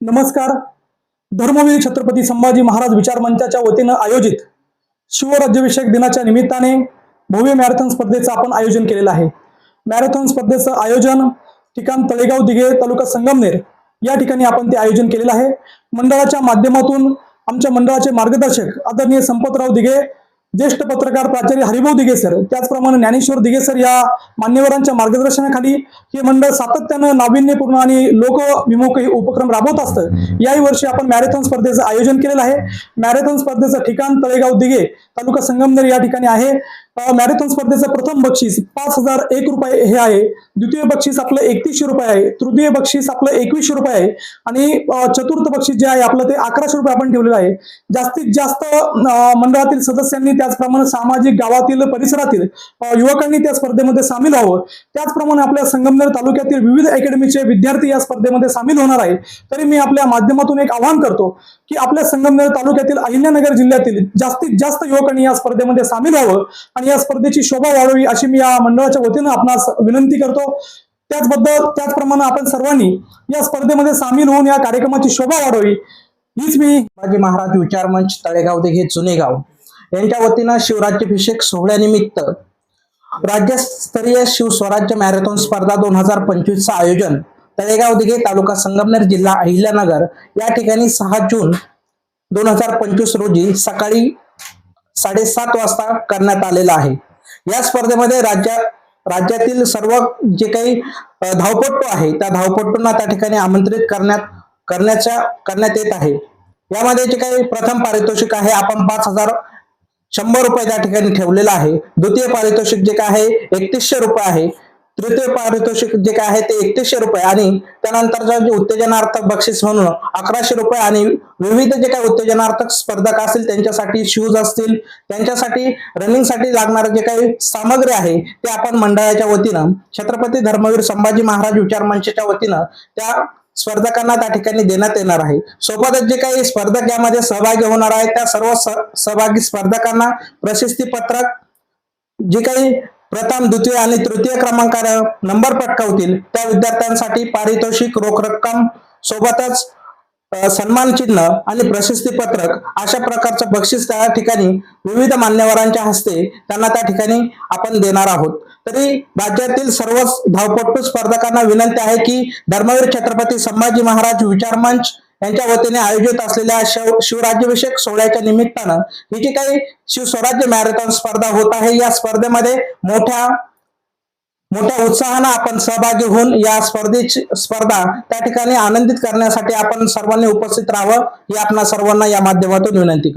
नमस्कार. धर्मवीर छत्रपती संभाजी महाराज विचार मंचाच्या वतीनं आयोजित शिवराज्याभिषेक दिनाच्या निमित्ताने भव्य मॅरेथॉन स्पर्धेचं आपण आयोजन केलेलं आहे. मॅरेथॉन स्पर्धेचं आयोजन ठिकाण तळेगाव दिघे तालुका संगमनेर या ठिकाणी आपण ते आयोजन केलेलं आहे. मंडळाच्या माध्यमातून आमच्या मंडळाचे मार्गदर्शक आदरणीय संपतराव दिघे ज्येष्ठ पत्रकार प्राचार्य हरिभाऊ दिघे सर त्याचप्रमाणे ज्ञानेश्वर दिघे सर या मान्यवरांच्या मार्गदर्शनाखाली हे मंडळ सातत्यानं नाविन्यपूर्ण आणि लोकविमुख हे उपक्रम राबवत असतं. याही वर्षी आपण मॅरेथॉन स्पर्धेचं आयोजन केलेलं आहे. मॅरेथॉन स्पर्धेचं ठिकाण तळेगाव दिघे तालुका संगमनेर या ठिकाणी आहे. मॅरेथॉन स्पर्धेचं प्रथम बक्षीस पाच हजार एक रुपये हे आहे. द्वितीय बक्षीस आपलं एकतीसशे रुपये आहे. तृतीय बक्षीस आपलं एकवीसशे रुपये आहे. आणि चतुर्थ बक्षीस जे आहे आपलं ते अकराशे रुपये आपण ठेवलेलं आहे. जास्तीत जास्त मंडळातील सदस्यांनी त्याचप्रमाणे सामाजिक गावातील परिसरातील युवकांनी त्या स्पर्धेमध्ये सामील व्हावं. त्याचप्रमाणे आपल्या संगमनेर तालुक्यातील विविध अकॅडमीचे विद्यार्थी या स्पर्धेमध्ये सामील होणार आहे तरी मी आपल्या माध्यमातून एक आवाहन करतो की आपल्या संगमनेर तालुक्यातील अहिल्यानगर जिल्ह्यातील जास्तीत जास्त युवकांनी या स्पर्धेमध्ये सामील व्हावं. आणि या स्पर्धेची शोभा वाढवी अशी मी या मंडळाच्या वतीनं आपणास विनंती करतो. त्याचबद्दल त्याचप्रमाणे आपण सर्वांनी या स्पर्धेमध्ये सामील होऊन या कार्यक्रमाची शोभा वाढवी. हीच मी शिवाजी महाराज विचार मंच तळेगाव दिघे जुनेगाव यांच्या वतीनं शिवराज्याभिषेक सोहळ्यानिमित्त राज्यस्तरीय शिवस्वराज्य मॅरेथॉन स्पर्धा दोन हजार पंचवीसचं आयोजन तळेगाव दिघे तालुका संगमनेर जिल्हा अहिल्यानगर या ठिकाणी सहा जून दोन हजार पंचवीस रोजी सकाळी साडेसात वाजता करण्यात आलेला आहे. या स्पर्धेमध्ये राज्या राज्यातील सर्व जे काही धावपट्टू आहे त्या धावपट्टूंना त्या ठिकाणी आमंत्रित करण्यात करण्याच्या करण्यात येत आहे. यामध्ये जे काही प्रथम पारितोषिक आहे आपण पाच हजार शंभर रुपये त्या ठिकाणी ठेवलेलं आहे. द्वितीय पारितोषिक जे काय आहे एकतीसशे रुपये आहे. तृतीय पारितोषिक जे काय आहे ते एकतीसशे रुपये आणि त्यानंतरचा जे उत्तेजनार्थक बक्षीस म्हणून अकराशे रुपये आणि विविध जे काही उत्तेजनार्थक स्पर्धक असतील त्यांच्यासाठी शूज असतील त्यांच्यासाठी रनिंगसाठी लागणारं जे काही सामग्री आहे ते आपण मंडळाच्या वतीनं छत्रपती धर्मवीर संभाजी महाराज विचार मंचच्या वतीनं त्या स्पर्धकांना त्या ठिकाणी देण्यात येणार आहे. सोबतच जे काही स्पर्धक यामध्ये सहभागी होणार आहेत त्या सर्व स- सहभागी स्पर्धकांना प्रशस्ती पत्रक जे काही प्रथम द्वितीय आणि तृतीय क्रमांकावर नंबर पटकावतील. त्या विद्यार्थ्यांसाठी पारितोषिक रोख रक्कम सोबतच सन्मान चिन्ह आणि प्रशस्ती पत्रक अशा प्रकारचं बक्षीस त्या ठिकाणी विविध मान्यवरांच्या हस्ते त्यांना त्या ठिकाणी आपण देणार आहोत. तरी राज्यातील सर्वच धावपटू स्पर्धकांना विनंती आहे की धर्मवीर छत्रपती संभाजी महाराज विचार मंच यांच्या वतीने आयोजित असलेल्या शिव शिवराज्याभिषेक सोहळ्याच्या निमित्तानं ही जी काही शिवस्वराज्य मॅरेथॉन स्पर्धा होत आहे या स्पर्धेमध्ये मोठ्या मोठ्या उत्साहानं आपण सहभागी होऊन या स्पर्धेची स्पर्धा त्या ठिकाणी आनंदित करण्यासाठी आपण सर्वांनी उपस्थित राहावं ही आपणा सर्वांना या माध्यमातून विनंती करतो.